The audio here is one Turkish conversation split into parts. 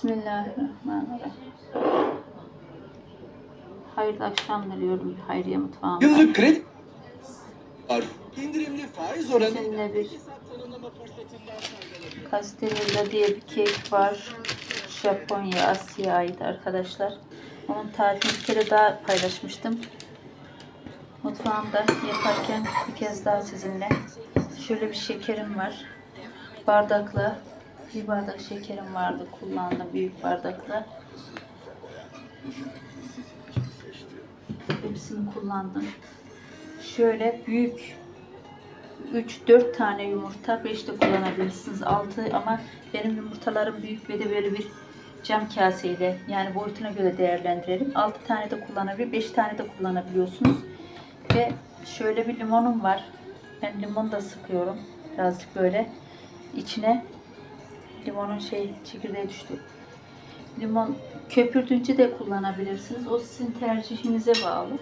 Bismillahirrahmanirrahim. Hayırlı akşam diliyorum Hayriye mutfağımda. Yıllık kredi var. İndirimli faiz oranı Seninle bir. Castellilla diye bir kek var. Japonya, Asya'ya ait arkadaşlar. Onun tarifini bir kere daha paylaşmıştım. Mutfağımda yaparken bir kez daha sizinle. Şöyle bir şekerim var. Bardakla bir bardak şekerim vardı. Kullandım büyük bardakla. Hepsini kullandım. Şöyle büyük 3-4 tane yumurta 5 de kullanabilirsiniz. 6 ama benim yumurtalarım büyük ve de böyle bir cam kaseyle yani boyutuna göre değerlendirelim. 6 tane de kullanabilir, 5 tane de kullanabiliyorsunuz. Ve şöyle bir limonum var. Ben limon da sıkıyorum. Birazcık böyle içine limonun şey çekirdeği düştü. Limon köpürtünce de kullanabilirsiniz. O sizin tercihinize bağlı.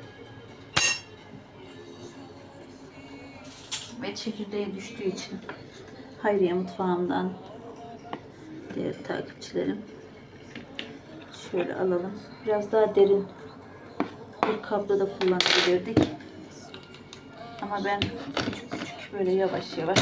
ve çekirdeği düştüğü için Hayriye mutfağımdan diğer takipçilerim şöyle alalım. Biraz daha derin bir kapta da kullanabilirdik. Ama ben küçük küçük böyle yavaş yavaş.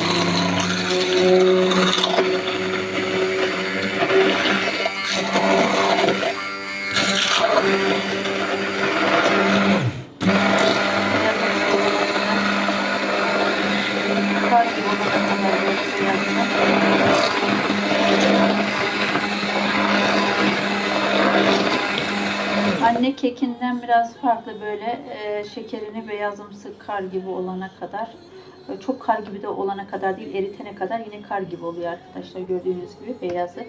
Anne kekinden biraz farklı böyle e, şekerini beyazımsı kar gibi olana kadar e, çok kar gibi de olana kadar değil eritene kadar yine kar gibi oluyor arkadaşlar gördüğünüz gibi beyazı.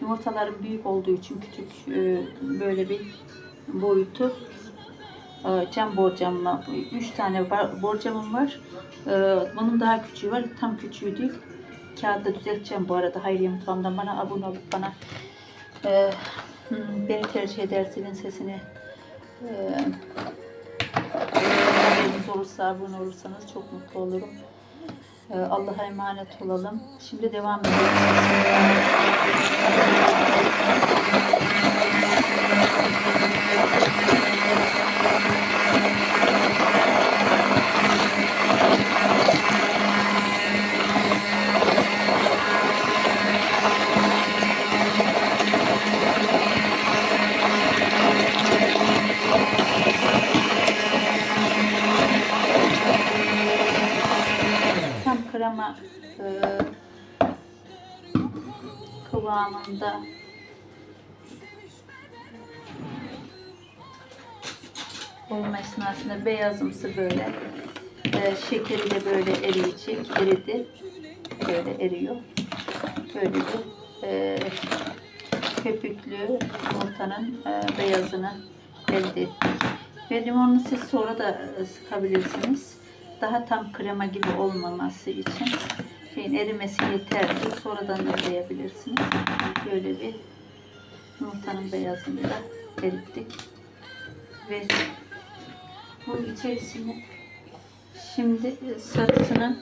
Yumurtalarım büyük olduğu için küçük e, böyle bir boyutu e, cam borcamla 3 tane borcamım var. Bunun daha küçüğü var. Tam küçüğü değil. Kağıtta düzelteceğim bu arada. Hayriye Mutfağım'dan bana abone olup bana hmm, beni tercih ederseniz sesini olursa abone olursanız çok mutlu olurum. E, Allah'a emanet olalım. Şimdi devam edelim. Kıvamında olma esnasında beyazımsı böyle e, şekeri de böyle eriyecek eridi. Böyle eriyor. Böyle bir e, köpüklü yumurtanın e, beyazını elde ettik. Ve limonunu siz sonra da sıkabilirsiniz. Daha tam krema gibi olmaması için şeyin erimesi yeterli. Sonradan da koyabilirsiniz. Böyle bir yumurtanın beyazını da erittik. Ve bunun içerisine şimdi sarısını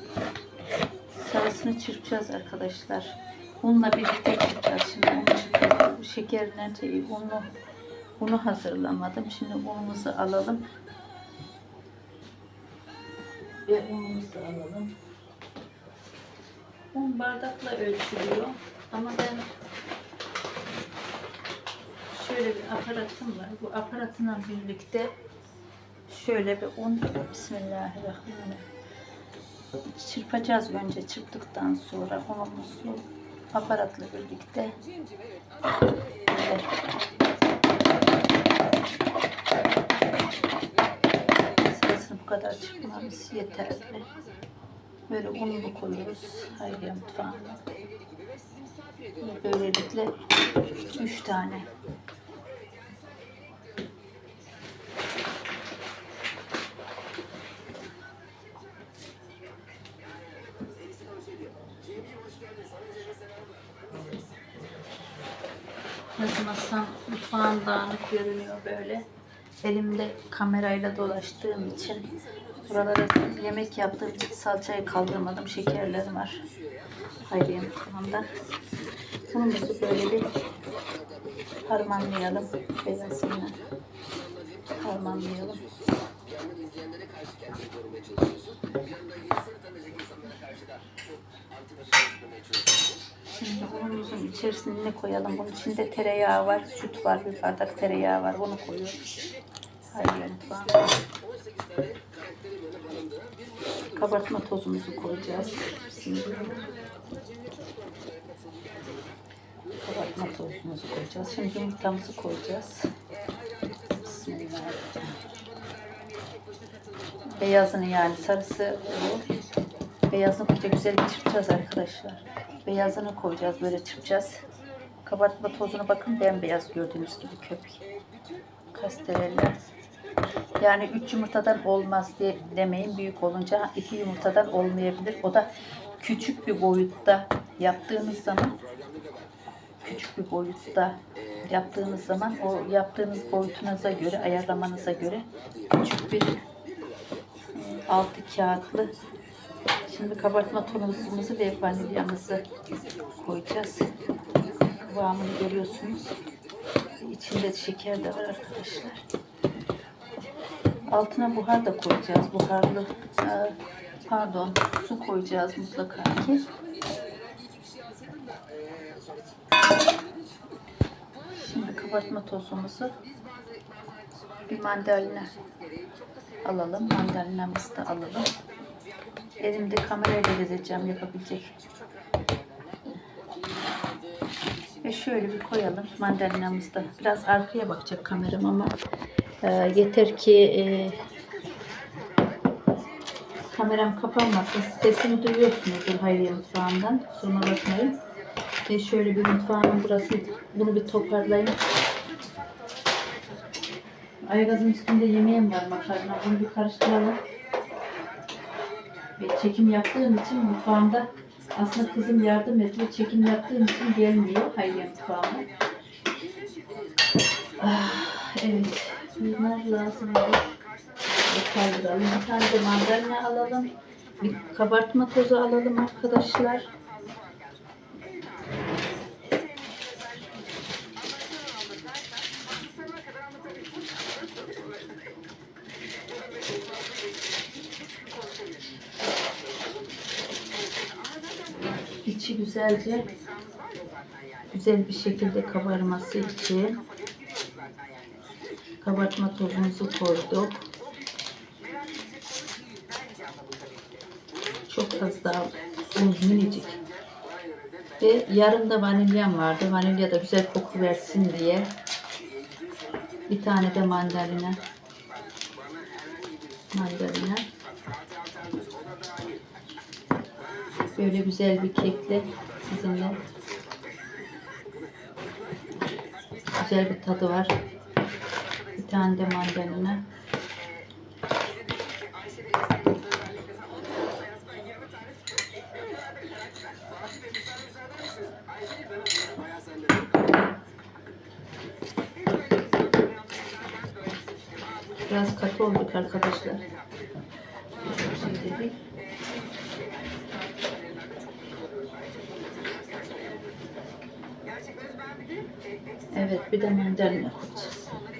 sarısını çırpacağız arkadaşlar. Unla birlikte çırpacağız. Şimdi unu çırpacağız. Şekerle şey, unu, unu hazırlamadım. Şimdi unumuzu alalım ve unumuzu alalım. Un bardakla ölçülüyor. Ama ben şöyle bir aparatım var. Bu aparatla birlikte şöyle bir un Bismillahirrahmanirrahim. Çırpacağız önce çırptıktan sonra unumuzu aparatla birlikte Sırasını bu kadar çıkmamız yeterli. Böyle ununu koyuyoruz Hayriye mutfağına. Böylelikle 3 tane. Yazmazsam mutfağım dağınık görünüyor böyle. Elimde kamerayla dolaştığım için buralara yemek yaptığım için salçayı kaldırmadım. Şekerlerim var. Hayriye mutfağımda. Bunumuzu böyle bir harmanlayalım beyazını. Harmanlayalım. Şimdi unumuzun içerisine ne koyalım? Bunun içinde tereyağı var, süt var, bir bardak tereyağı var. Onu koyuyoruz. Hayır, mutfağım. Kabartma tozumuzu koyacağız. Şimdi kabartma tozumuzu koyacağız. Şimdi yumurtamızı koyacağız. Bismillahirrahmanirrahim. Beyazını yani sarısı bu. Beyazını koyunca güzel çırpacağız arkadaşlar. Beyazını koyacağız böyle çırpacağız. Kabartma tozunu bakın bembeyaz gördüğünüz gibi köpük. Kastereller. Yani 3 yumurtadan olmaz diye demeyin. Büyük olunca 2 yumurtadan olmayabilir. O da küçük bir boyutta yaptığınız zaman küçük bir boyutta yaptığınız zaman o yaptığınız boyutunuza göre ayarlamanıza göre küçük bir e, altı kağıtlı Şimdi kabartma tozumuzu ve vanilyamızı koyacağız. Kıvamını görüyorsunuz. İçinde şeker de var arkadaşlar. Altına buhar da koyacağız. Buharlı e, pardon su koyacağız mutlaka ki. Şimdi kabartma tozumuzu bir mandalina alalım. Mandalinamızı da alalım. Elimde kamerayla gezeceğim yapabilecek. Ve şöyle bir koyalım mandalinamızı da. Biraz arkaya bakacak kameram ama e, yeter ki e, kameram kapanmasın. Sesimi duyuyorsunuzdur Hayriye mutfağından. Kusuruma bakmayın. Ve şöyle bir mutfağımın burası. Bunu bir toparlayayım. Aygazın üstünde yemeğim var makarna. Bunu bir karıştıralım. Ve çekim yaptığım için mutfağımda aslında kızım yardım ediyor. Çekim yaptığım için gelmiyor. Hayır mutfağıma. Ah, evet. Bunlar lazım. Bir kaldıralım. Bir tane de mandalina alalım. Bir kabartma tozu alalım arkadaşlar. İçi güzelce güzel bir şekilde kabarması için kabartma tozumuzu koyduk. Çok az daha un minicik. Ve yarım da vanilyam vardı. Vanilya da güzel koku versin diye. Bir tane de mandalina. Mandalina. Böyle güzel bir kekle sizinle. Güzel bir tadı var. Tane de mandalina. Biraz katı olduk arkadaşlar. Evet bir de mandalina koyacağız.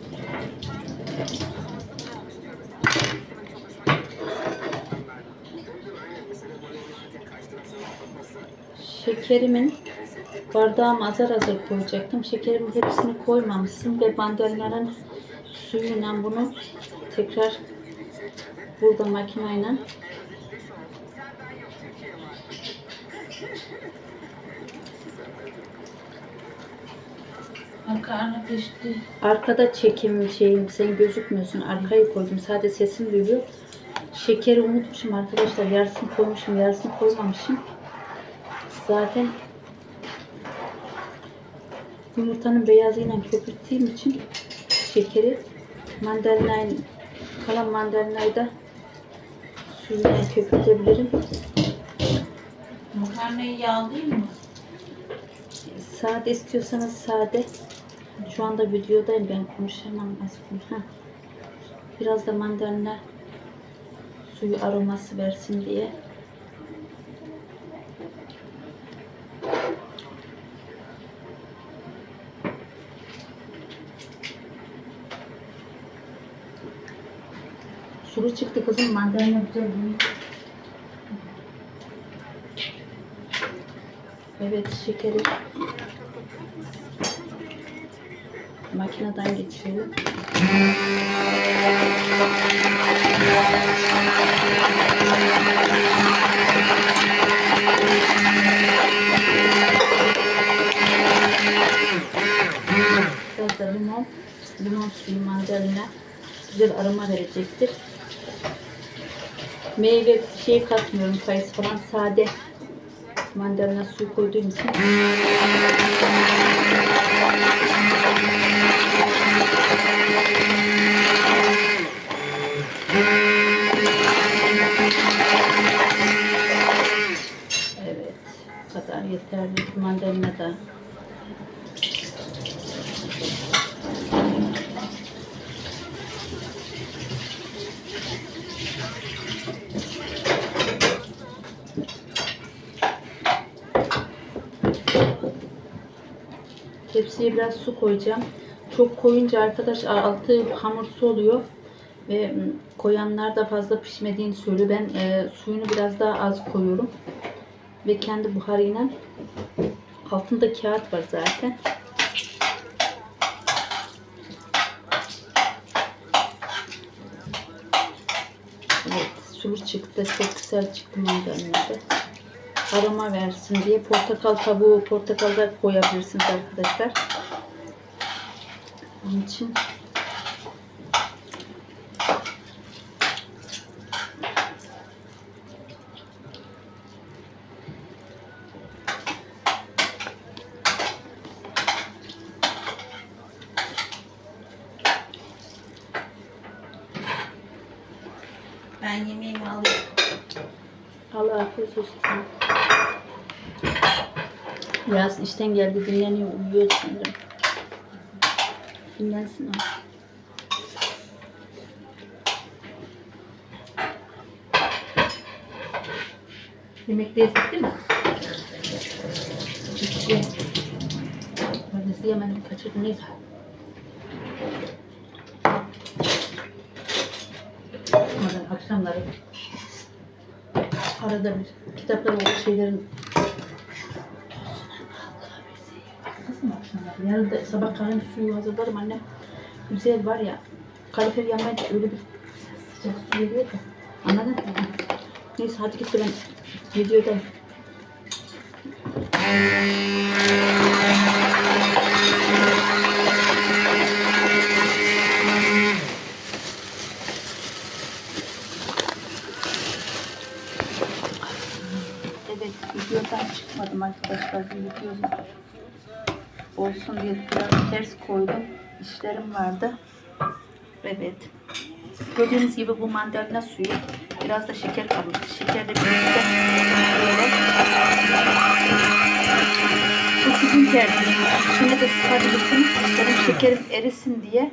Şekerimin bardağıma azar azar koyacaktım. Şekerimin hepsini koymamışsın ve bandalinanın suyuyla bunu tekrar burada makineyle Makarna pişti. Arkada çekim şeyim sen gözükmüyorsun. Arkayı koydum. Sadece sesim duyuluyor. Şekeri unutmuşum arkadaşlar. Yarısını koymuşum, yarısını koymamışım. Zaten Yumurtanın beyazıyla köpürttüğüm için şekeri mandalinayı kalan mandalinayı da suyla köpürtebilirim. Makarnayı yağlayayım mı? Sade istiyorsanız sade. Şu anda videodayım ben konuşamam Heh. Biraz da mandalina suyu aroması versin diye. Sulu çıktı kızım mandalina güzel büyük. Evet şekeri makineden geçirelim. Biraz da limon, limon suyu mandalina güzel aroma verecektir. Meyve şey katmıyorum, kayısı falan sade mandalina suyu koyduğum için Evet, bu kadar yeterli. Mandalina da Tepsiye biraz su koyacağım. Çok koyunca arkadaş altı hamursu oluyor. Ve koyanlar da fazla pişmediğini söylüyor. Ben e, suyunu biraz daha az koyuyorum. Ve kendi buharıyla altında kağıt var zaten. Evet, sulu çıktı. Çok güzel çıktı mandalinada aroma versin diye portakal kabuğu, portakal da koyabilirsiniz arkadaşlar. Onun için Biraz işten geldi dinleniyor, uyuyor sanırım. Dinlensin o. Yemek de yedik değil mi? Bitti. Öylesi yemedim, kaçırdım neyse. Akşamları arada bir kitaplar şeylerin Yarın sabah kahveni suyu hazırlarım anne. Güzel var ya. Kalifer yanmayınca öyle bir sıcak su geliyor da. Anladın mı? Neyse hadi git ben videodayım. Evet, videodan çıkmadım arkadaşlar. Videom olsun diye biraz ters koydum. İşlerim vardı. Evet. Gördüğünüz gibi bu mandalina suyu. Biraz da şeker kalmış. Şeker de birlikte böyle. De sıkabilirsiniz. Şekerim erisin diye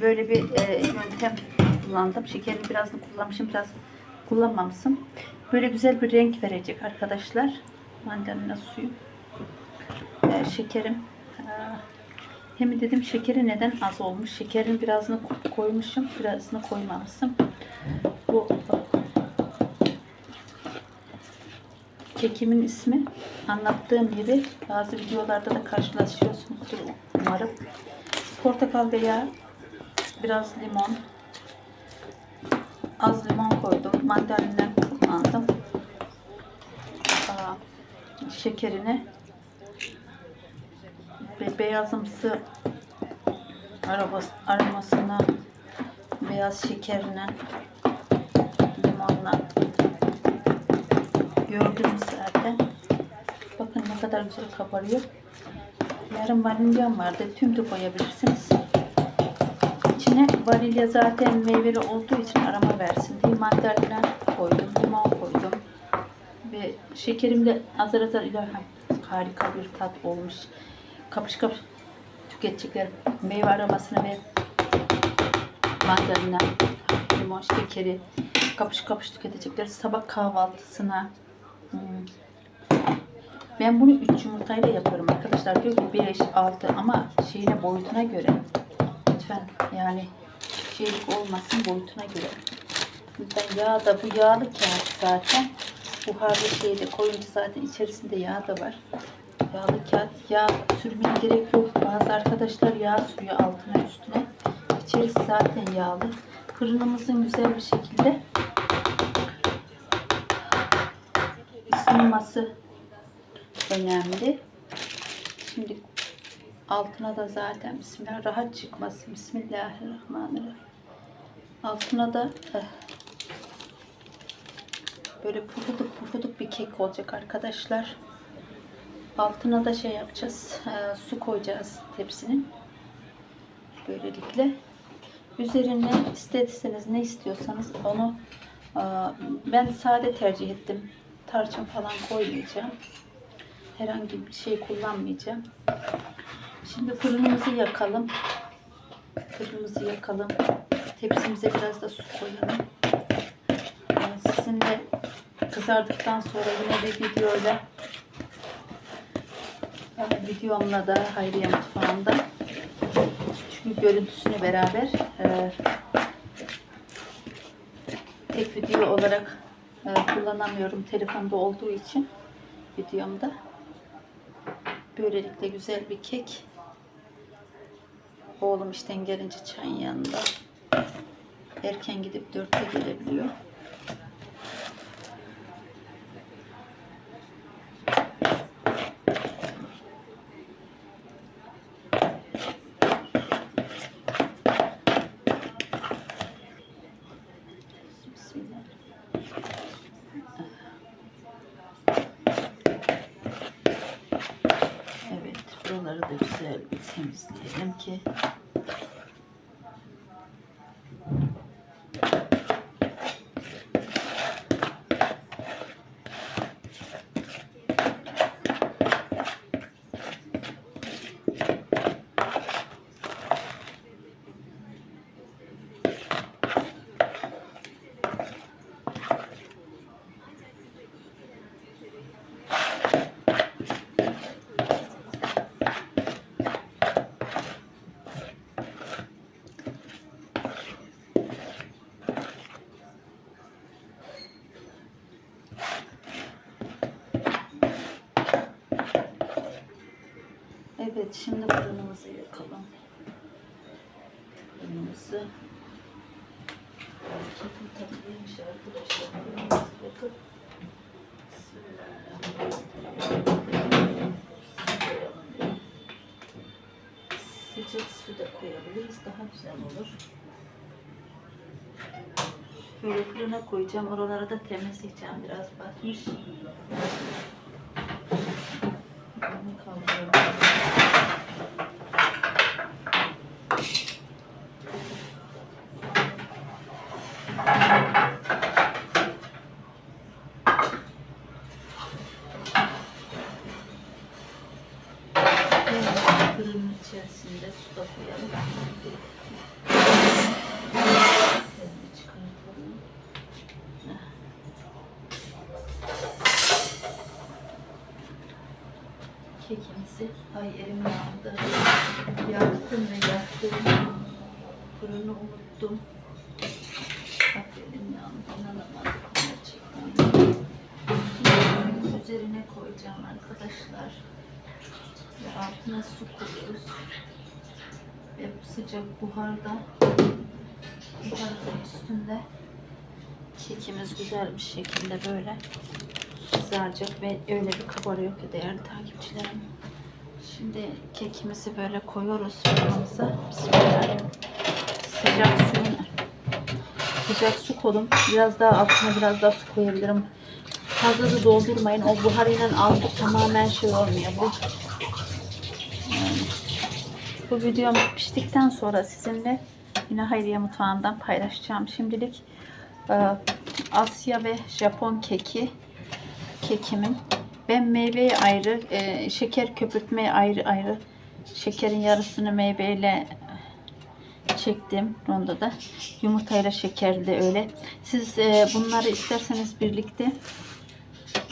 böyle bir e, yöntem kullandım. Şekerini birazını kullanmışım, biraz kullanmamışım. Böyle güzel bir renk verecek arkadaşlar. Mandalina suyu. Ee, şekerim. Hem dedim şekeri neden az olmuş. Şekerin birazını ko- koymuşum. Birazını koymamışım. Bu kekimin ismi anlattığım gibi bazı videolarda da karşılaşıyorsunuzdur umarım. Portakal veya biraz limon az limon koydum. Mandalina kullandım. Aa, şekerini beyazımsı arabas, aromasına beyaz şekerine limonla gördünüz zaten. Bakın ne kadar güzel kabarıyor. Yarım vanilyam vardı. Tüm de koyabilirsiniz. İçine vanilya zaten meyveli olduğu için arama versin diye mandalina koydum. Limon koydum. Ve şekerim de azar azar ilave harika bir tat olmuş. Kapış kapış tüketecekler meyve aromasını ve mandalina, limon şekeri kapış kapış tüketecekler sabah kahvaltısına. Hmm. Ben bunu 3 yumurtayla yapıyorum arkadaşlar. Diyor ki 5, 6 ama şeyine boyutuna göre. Lütfen yani şeylik olmasın boyutuna göre. Ben yağ da bu yağlı kağıt zaten. Buharlı şeyde koyunca zaten içerisinde yağ da var. Yağlı kağıt. Yağ sürmeye gerek yok. Bazı arkadaşlar yağ sürüyor altına üstüne. İçerisi zaten yağlı. Fırınımızın güzel bir şekilde ısınması önemli. Şimdi altına da zaten Bismillah rahat çıkması. Bismillahirrahmanirrahim. Altına da eh, böyle pufuduk pufuduk bir kek olacak arkadaşlar. Altına da şey yapacağız. eh, su koyacağız tepsinin. Böylelikle üzerine isterseniz ne istiyorsanız onu eh, ben sade tercih ettim. Tarçın falan koymayacağım. Herhangi bir şey kullanmayacağım. Şimdi fırınımızı yakalım. Fırınımızı yakalım. Tepsimize biraz da su koyalım. Ee, Sizinle kızardıktan sonra yine bir videoyla yani videomla da Hayriye Mutfağı'nda çünkü görüntüsünü beraber e, tek video olarak e, kullanamıyorum telefonda olduğu için videomda. Böylelikle güzel bir kek. Oğlum işten gelince çayın yanında. Erken gidip dörtte gelebiliyor. Bismillah. Evet, buraları da güzel bir temizleyelim ki Evet, şimdi fırınımızı yakalım. Fırınımızı Kedim iyiymiş arkadaşlar. Fırınımızı yakıp Bismillahirrahmanirrahim. Sıcak su da koyabiliriz. Daha güzel olur. Böyle fırına koyacağım. Oraları da temizleyeceğim. Biraz batmış. Bunu kaldırıyorum. Evet, fırının içerisinde su da koyalım. Fırını çıkartalım. Kekimizi, ay elim yandı. Yaktım ve yaktım. Fırını unuttum. Bak elim yandı, inanamadım gerçekten. Üzerine koyacağım arkadaşlar. Ve altına su koyuyoruz. Ve bu sıcak buharda buharın üstünde kekimiz güzel bir şekilde böyle kızaracak ve öyle bir kabarıyor ki değerli takipçilerim. Şimdi kekimizi böyle koyuyoruz fırınımıza. Bismillahirrahmanirrahim. Sıcak suyun sıcak su koydum. Biraz daha altına biraz daha su koyabilirim. Fazla da doldurmayın. O buharıyla altı tamamen şey olmuyor. Bu Bu videom piştikten sonra sizinle yine Hayriye mutfağından paylaşacağım. Şimdilik e, Asya ve Japon keki kekimin ben meyveyi ayrı, e, şeker köpürtmeyi ayrı ayrı, şekerin yarısını meyveyle çektim rondoda. Yumurtayla şekerli öyle. Siz e, bunları isterseniz birlikte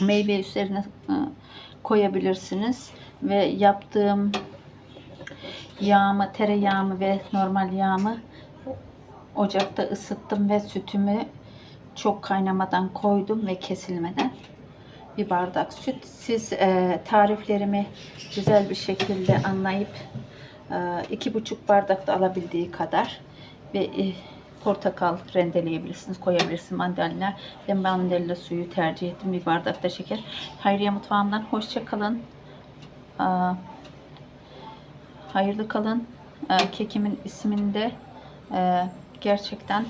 meyve üzerine e, koyabilirsiniz ve yaptığım yağımı, tereyağımı ve normal yağımı ocakta ısıttım ve sütümü çok kaynamadan koydum ve kesilmeden bir bardak süt. Siz e, tariflerimi güzel bir şekilde anlayıp e, iki buçuk bardak da alabildiği kadar ve e, portakal rendeleyebilirsiniz, koyabilirsiniz mandalina. Ben mandalina suyu tercih ettim. Bir bardak da şeker. Hayriye Mutfağımdan hoşça kalın. Aa, hayırlı kalın. Ee, kekimin isminde e, gerçekten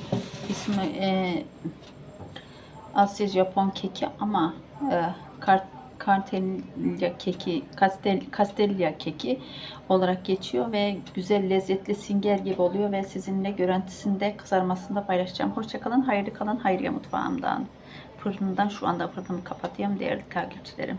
ismi e, Asya Japon keki ama e, kart Kartelya keki, Kastel, Kastellia keki olarak geçiyor ve güzel lezzetli singer gibi oluyor ve sizinle görüntüsünde kızarmasında paylaşacağım. Hoşçakalın, hayırlı kalın, Hayriye Mutfağımdan. Fırından şu anda fırınımı kapatıyorum değerli takipçilerim.